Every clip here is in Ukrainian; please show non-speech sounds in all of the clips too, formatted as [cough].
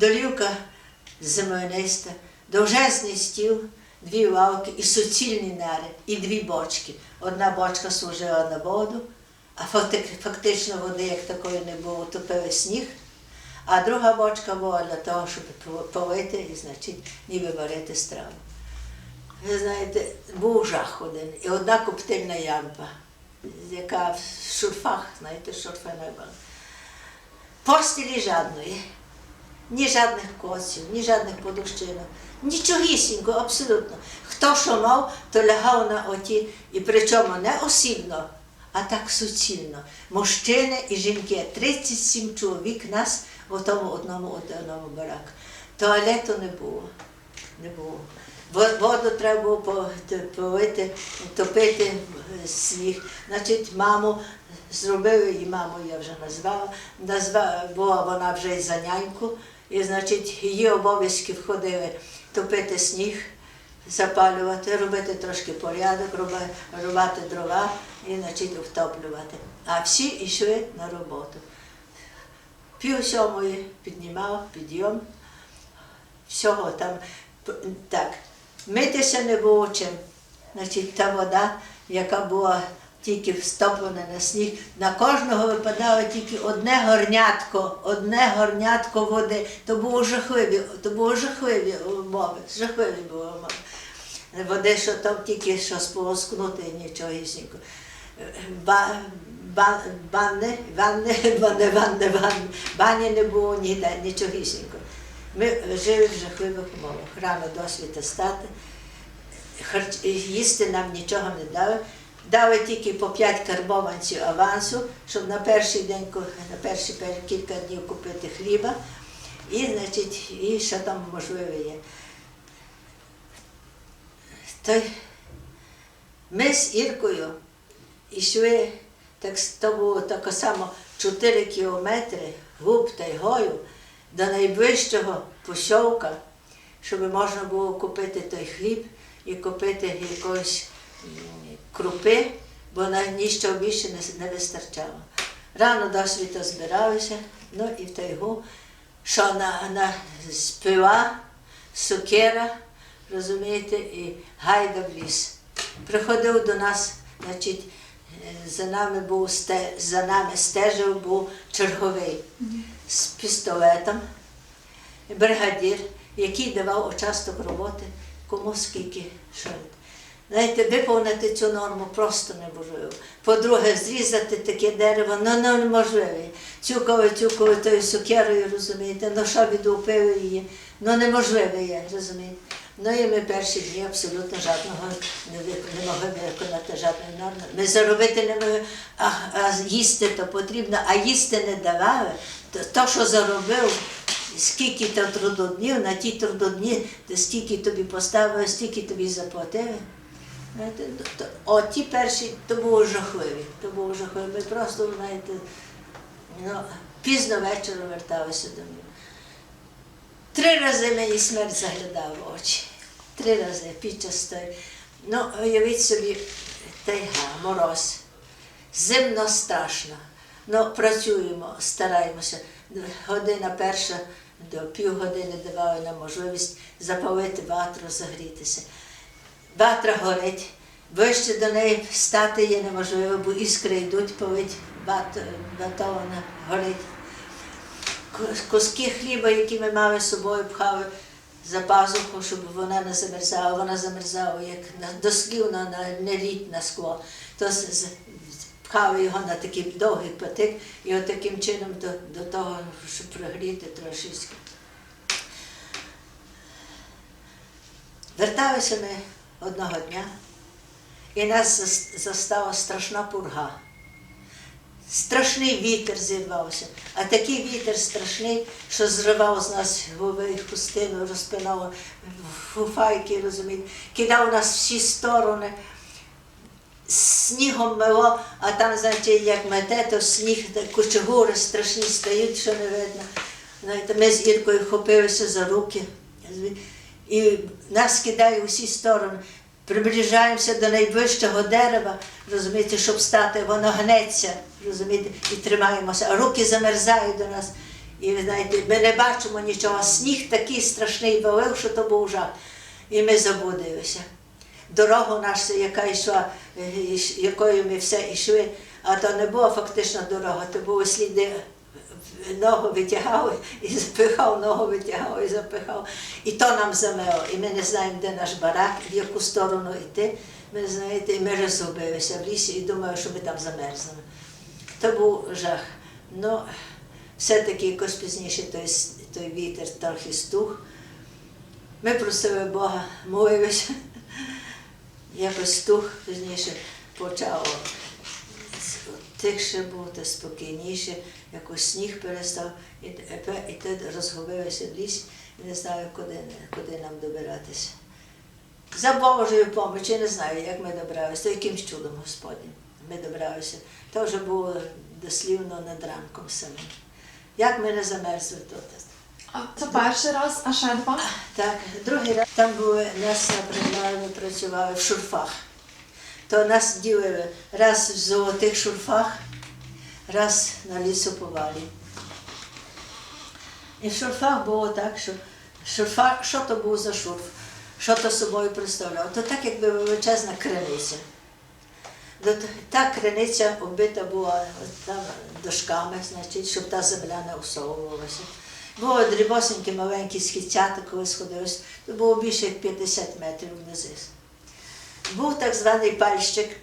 долівка земляниста, довжезний стіл, дві лавки і суцільні нари, і дві бочки. Одна бочка служила на воду, а фактично води як такої не було, топили сніг. А друга бочка була для того, щоб полити і, значить, ніби варити страву. Ви знаєте, був жах один. І одна коптильна ямба, яка в шурфах, знаєте, шурфи не було. Постілі жадної, ні жадних косів, ні жадних подущинок, нічогісінько, абсолютно. Хто що мав, то лягав на оті, і причому не осібно, а так суцільно. Мужчини і жінки, 37 чоловік нас в тому одному одному бараку. Туалету не було. Не було. Воду треба було по- т- полити, топити сніг. Значить, маму зробили її маму, я вже назвала. Назва, була вона вже й за няньку, і значить, її обов'язки входили топити сніг, запалювати, робити трошки порядок, рубати дрова і значить, втоплювати. А всі йшли на роботу. Пів сьомої піднімав підйом, всього там так. Митися не було чим. Значить, та вода, яка була тільки встоплена на сніг, на кожного випадало тільки одне горнятко, одне горнятко води. То було жахливі, то було жахливі умови, жахливі були умови. Води, що там тільки що сполоскнути нічого гісінько. Ба, ба, банни, ванни, [laughs] ванни, ванни, ванни. Бані не було ніде, нічогісінько. Ми жили в жахливих умовах. Рано досвіта стати. Їсти нам нічого не дали. Дали тільки по 5 карбованців авансу, щоб на перший день, на перші кілька днів купити хліба. І, значить, і що там можливе є. Той... Ми з Іркою йшли, так, то було так само 4 кілометри губ та й гою до найближчого посілка, щоб можна було купити той хліб і купити якоїсь м, крупи, бо ніщо більше не, вистачало. Рано до світа збиралися, ну і в тайгу, що на, на спива, сокира, розумієте, і гайда в ліс. Приходив до нас, значить, за нами був за нами стежив був черговий з пістолетом, бригадір, який давав участок роботи, кому скільки що. Знаєте, виповнити цю норму просто неможливо. По-друге, зрізати таке дерево ну, ну, неможливо. Цюкали, цюкали тою сукерою, розумієте, ну що відлупили її, ну неможливо є, розумієте. Ну і ми перші дні абсолютно жодного не, не могли виконати жодної норми. Ми заробити не могли, а, а їсти то потрібно, а їсти не давали. То, то що заробив, скільки то трудоднів, на ті трудодні, то стільки тобі поставили, стільки тобі заплатили. О, ті перші, то було жахливі. То було жахливі. Ми просто, знаєте, ну, пізно вечором верталися додому. Три рази мені смерть заглядала в очі. Три рази під час тої. Ну, уявіть собі, тайга, мороз. Зимно страшно. Ну, працюємо, стараємося. Година перша до півгодини давали нам можливість запалити ватру, загрітися. Ватра горить, вище до неї встати є неможливо, бо іскри йдуть, палить ват, вата вона горить. Куски хліба, які ми мали з собою, пхали за пазуху, щоб вона не замерзала. Вона замерзала як на, дослівно на нелітне скло. То пхали його на такий довгий патик і от таким чином до, до того, щоб прогріти трошечки. Верталися ми одного дня, і нас застала страшна пурга. Страшний вітер зірвався, а такий вітер страшний, що зривав з нас голови хустину, розпинав фуфайки, розумієте, кидав нас всі сторони, снігом мило, а там, знаєте, як мете, то сніг, кучугури страшні стоять, що не видно. Знаєте, ми з Іркою вхопилися за руки, і нас кидає у всі сторони. Приближаємося до найближчого дерева, розумієте, щоб стати, воно гнеться, розумієте, і тримаємося, а руки замерзають до нас. І ви знаєте, ми не бачимо нічого. Сніг такий страшний валив, що то був жах. І ми забудилися. Дорогу нашу, яка йшла, е, якою ми все йшли, а то не була фактично дорога, то були сліди. Ногу витягав і запихав, ногу витягав і запихав. І то нам замело. І ми не знаємо, де наш барак, в яку сторону йти. Ми знаєте, і ми розгубилися в лісі і думали, що ми там замерзнемо. То був жах. Ну, все-таки якось пізніше той, той вітер трохи стух. Ми просили Бога, молилися. Якось стух пізніше почав тихше бути, спокійніше, якось сніг перестав, і, і те розгубилися в ліс, і не знаю, куди, куди нам добиратися. За Божою помочі, не знаю, як ми добралися, то якимсь чудом Господнім ми добралися. То вже було дослівно над ранком самим. Як ми не замерзли тут. А це перший раз, а ще два? Так, другий раз там були нас набрали, ми працювали в шурфах. То нас ділили раз в золотих шурфах, раз на лісоповалі. І в шурфах було так, що шурфа, що то був за шурф, що то собою представляв? То так, якби величезна криниця. Та криниця оббита була там дошками, значить, щоб та земля не усовувалася. Було дрібосенькі маленькі східцята, коли сходилось, то було більше як 50 метрів внизи. Був так званий пальщик,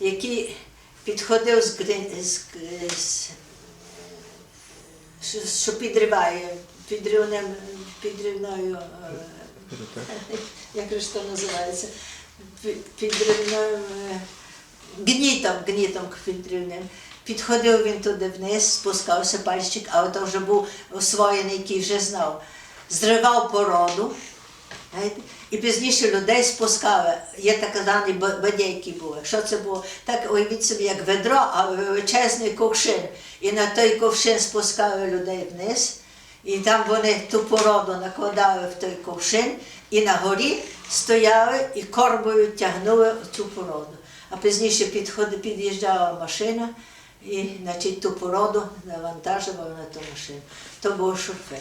який підходив з, з, з, що- що підриває підривним, підривною, е, як же ж то називається, Пі- підривним е, гнітом, гнітом підривним. Підходив він туди вниз, спускався пальчик, а ото вже був освоєний, який вже знав. Зривав породу, і пізніше людей спускали. Є так ба- бадейки були. Що це було? Так уявіть собі, як ведро, а величезний ковшин. І на той ковшин спускали людей вниз. І там вони ту породу накладали в той ковшин, і на горі стояли і корбою тягнули цю породу. А пізніше підходи, під'їжджала машина і значить, ту породу навантажували на ту машину. То було шурфи.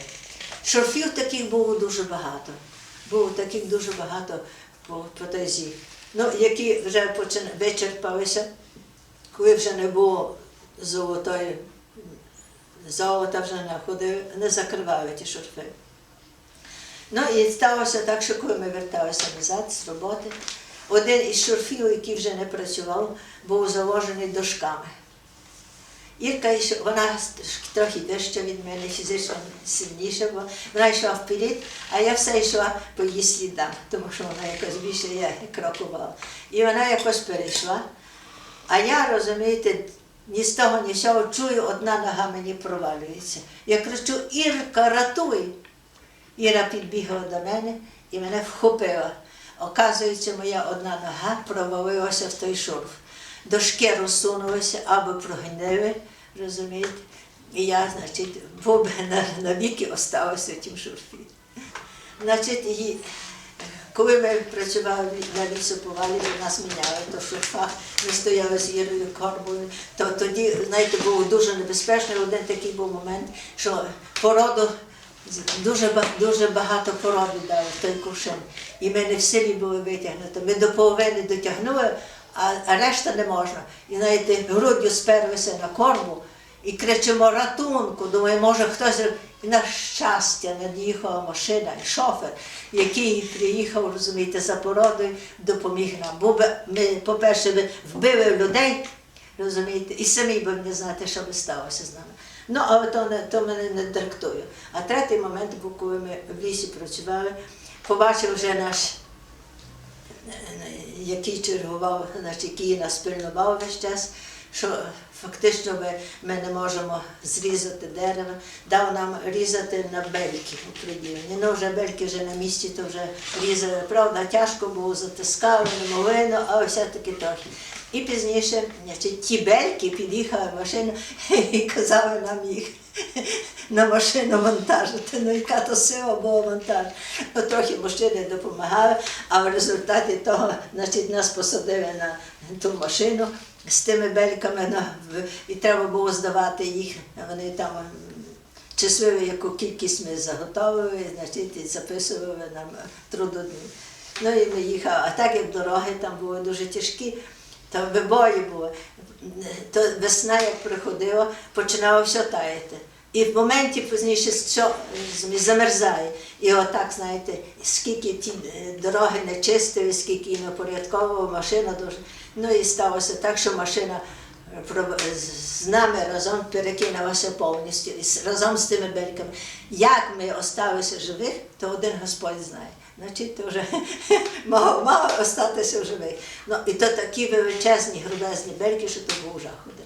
Шурфів таких було дуже багато. Було таких дуже багато по, по. Ну, які вже вичерпалися, коли вже не було золотої золота вже не ходили, не закривали ті шурфи. Ну і сталося так, що коли ми верталися назад з роботи, один із шурфів, який вже не працював, був заложений дошками. Ірка, йшла- вона трохи вища від мене, фізично сильніша була, вона йшла вперед, а я все йшла по її слідам, тому що вона якось більше я крокувала. І вона якось перейшла. А я, розумієте, ні з того, ні з цього чую, одна нога мені провалюється. Я кричу, Ірка, ратуй! Іра підбігла до мене і мене вхопила. Оказується, моя одна нога провалилася в той шурф. Дошки розсунулися або прогнили, розумієте? І я, значить, бо на, навіки осталася в тім шурфі. Значить, і, коли ми працювали на лісоповалі, до нас міняли то в шурфах, ми стояли з Ірою Корбою, то тоді, знаєте, було дуже небезпечно. Один такий був момент, що породу дуже, дуже багато породи дали той кувшин. І ми не в силі були витягнути. Ми до половини дотягнули, а, решта не можна. І знаєте, груддю сперлися на корбу і кричимо ратунку. Думаю, може хтось. І на щастя над'їхала машина, і шофер, який приїхав, розумієте, за породою, допоміг нам. Бо ми, по-перше, би вбили людей, розумієте, і самі би не знати, що би сталося з нами. Ну, але то, то мене не директує. А третій момент був, коли ми в лісі працювали, побачив вже наш, який чергував, значить, який нас пильнував весь час, що фактично ми, ми не можемо зрізати дерево, дав нам різати на бельки у приділені. Ну, вже бельки вже на місці, то вже різали. Правда, тяжко було, затискали, не могли, ну, все-таки трохи. І пізніше значить, ті бельки під'їхала машина [laughs] і казали нам їх на машину монтажити. Ну, яка то сила була монтаж. Ну, трохи мужчини допомагали, а в результаті того значить, нас посадили на ту машину з тими бельками, на, і треба було здавати їх. Вони там числили, яку кількість ми заготовили, значить, і записували нам трудодні. Ну і ми їхали. А так як дороги там були дуже тяжкі, то вибої було. То весна, як приходила, починало все таяти. І в моменті пізніше все замерзає. І отак, знаєте, скільки ті е, дороги не чистили, скільки і не порядковувала, машина дуже. Ну і сталося так, що машина е, з нами разом перекинулася повністю і разом з тими бельками. Як ми осталися живих, то один Господь знає. Значить, то вже [laughs] мав, мав остатися живий. Ну, і то такі величезні, грубезні бельки, що то був жах один.